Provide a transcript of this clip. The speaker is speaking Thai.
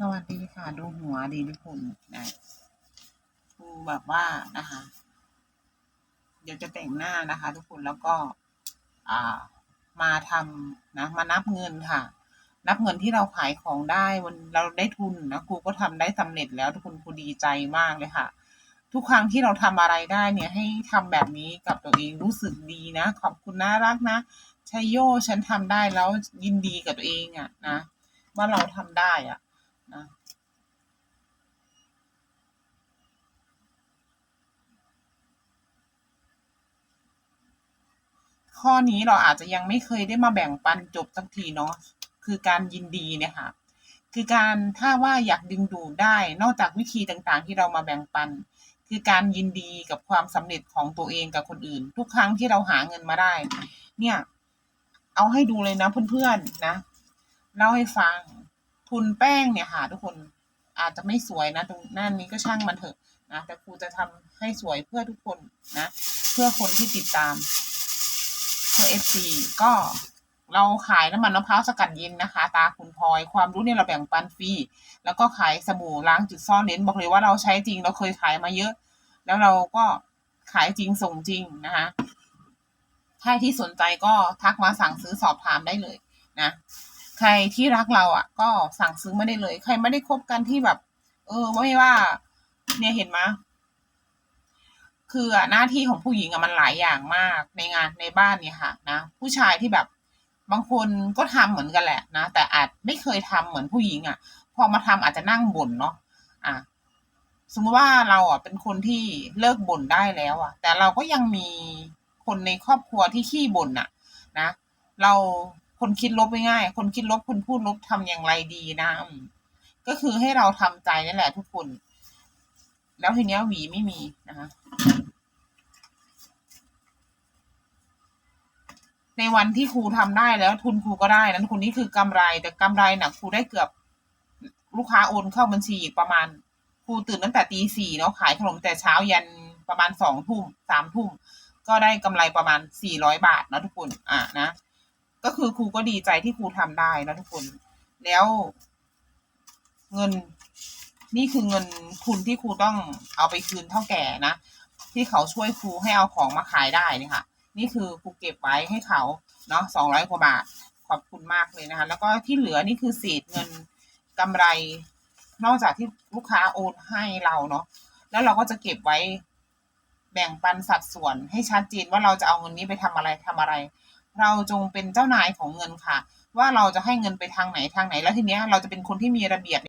สวัสดีค่ะ ดูหัวดีทุกคนนะครูแบบว่านะคะ เดี๋ยวจะแต่งหน้านะคะ ทุกคนแล้วก็ อ่า มาทำนะ มานับเงินค่ะ นับเงินที่เราขายของได้วันเราได้ทุนนะครูก็ทำได้สำเร็จแล้วทุกคนครูดีใจมากเลยค่ะ ทุกครั้งที่เราทำอะไรได้เนี่ย ให้ทำแบบนี้กับตัวเองรู้สึกดีนะ ขอบคุณน่ารักนะชัยโยฉันทำได้แล้วยินดีกับตัวเองอะนะว่าเราทำได้อะ นะข้อนี้เราอาจจะยังไม่เคยได้มาแบ่งปันจบสักทีเนาะคือการยินดีเนี่ยค่ะคือการถ้าว่าอยากดึงดูดได้นอกจากวิธีต่างๆ ที่เรามาแบ่งปัน คือการยินดีกับความสำเร็จของตัวเองกับคนอื่น ทุกครั้งที่เราหาเงินมาได้ เนี่ย เอาให้ดูเลยนะเพื่อนๆนะเล่าให้ฟัง ทุนแป้งเนี่ยค่ะทุกคนอาจจะไม่สวยนะ ตรงหน้านี้ก็ช่างมันเถอะนะแต่ครูจะทำให้สวยเพื่อทุกคนนะ เพื่อคนที่ติดตามเพื่อ FC ก็เราขายน้ำมันมะพร้าวสกัดเย็นนะคะ ตาคุณพลอยความรู้เนี่ยเราแบ่งปันฟรีแล้วก็ขายสบู่ล้างจุดซ่อนเลนบอกเลยว่าเราใช้จริงเราเคยขายมาเยอะ แล้วเราก็ขายจริงส่งจริงนะคะใครที่สนใจก็ทักมาสั่งซื้อสอบถามได้เลยนะ ใครที่รักเราอะ ก็สั่งซื้อมาได้เลย ใครไม่ได้คบกันที่แบบ เออไม่ว่า เนี่ยเห็นไหมคืออะหน้าที่ของผู้หญิงอะมันหลายอย่างมากในงานในบ้านเนี่ยค่ะ นะผู้ชายที่แบบบางคนก็ทำเหมือนกันแหละนะแต่อาจไม่เคยทำเหมือนผู้หญิงอะพอมาทำอาจจะนั่งบ่นเนาะอะสมมติว่าเราอะเป็นคนที่เลิกบ่นได้แล้วอะ แต่เราก็ยังมีคนในครอบครัวที่ขี้บ่นอะ นะ เรา คนคิดลบไม่ง่ายคนคิดลบคนพูดลบทำอย่างไรดีนะก็คือให้เราทำใจนั่นแหละทุกคน แล้วทีเนี้ยหวีไม่มีนะคะในวันที่ครูทำได้แล้ว ทุนครูก็ได้นั้นคุณนี่คือกำไร แต่กำไรหน่ะครูได้เกือบ ลูกค้าโอนเข้าบัญชีประมาณครูตื่นตั้งแต่ตีสี่เนาะขายขนมแต่เช้ายันประมาณสองทุ่มสามทุ่มก็ได้กำไรประมาณสี่ร้อยบาทนะทุกคน อะนะ ก็คือครูก็ดีใจที่ครูทำได้นะทุกคน แล้ว เงิน นี่คือเงินทุนที่ครูต้องเอาไปคืนเท่าแก่นะที่เขาช่วยครูให้เอาของมาขายได้นี่ค่ะ นี่คือครูเก็บไว้ให้เขาเนาะสองร้อยกว่าบาทขอบคุณมากเลยนะคะ แล้วก็ที่เหลือนี่คือเศษเงินกำไร นอกจากที่ลูกค้าโอนให้เราเนาะแล้วเราก็จะเก็บไว้แบ่งปันสัดส่วนให้ชัดเจนว่าเราจะเอาเงินนี้ไปทำอะไรทำอะไร เราจงเป็นเจ้านายของเงินค่ะ ว่าเราจะให้เงินไปทางไหนทางไหน แล้วทีเนี้ยเราจะเป็นคนที่มีระเบียบ